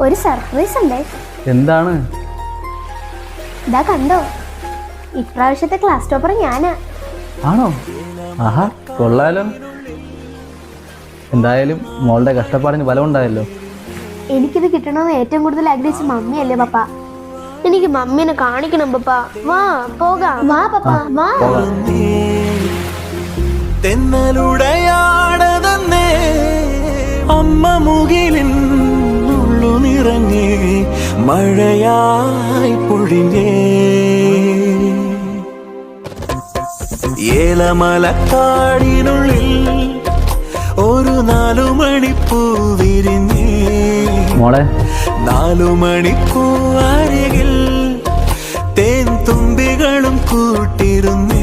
ഒരു സർപ്രൈസ് ഉണ്ട്. എന്താണ്? ഇതാ കണ്ടോ? ഇപ്രാവശ്യത്തെ ക്ലാസ് ടോപ്പർ ഞാനാ. ആണോ? ആഹാ കൊള്ളാലോ. എന്തായാലും മോളുടെ കഷ്ടപ്പാടിന് ഫലം ഉണ്ടായല്ലോ എനിക്കിത് കിട്ടണമെന്ന് ഏറ്റവും കൂടുതൽ ആഗ്രഹിച്ച മമ്മിയല്ലേ പപ്പ. എനിക്ക് മമ്മീനെ കാണിക്കണം പപ്പ. വാ പോകാം. വാ പപ്പ വാ. തെന്നലുടയാടതന്നേ. അമ്മ മുകിലിൻ மழையாய் பொழிவே ஏலமலக்காடினுள்ளில் ஒரு நாலு மணி பூ விரிந்தே. நாலு மணி பூ அருகில் தேன் தும்பிகளும் கூட்டிருந்தே